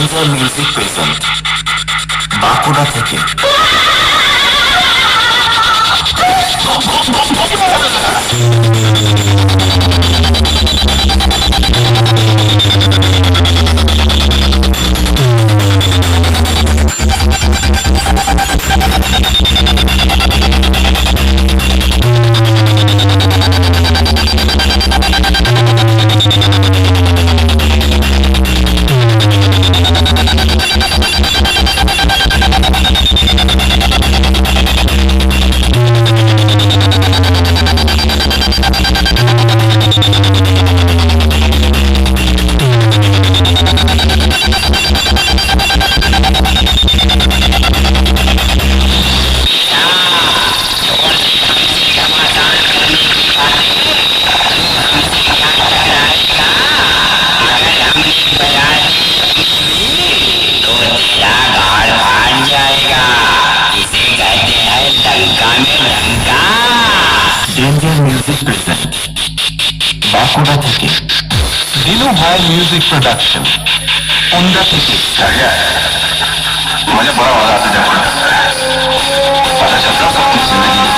ranger music present Bankura থেকে Danger Music presents Bakuda থেকে দিলু ভাই মিউজিক প্রোডাকশন অন্ডা থেকে मुझे बड़ा मजा आता जब पता चलता सब कुछ जिंदगी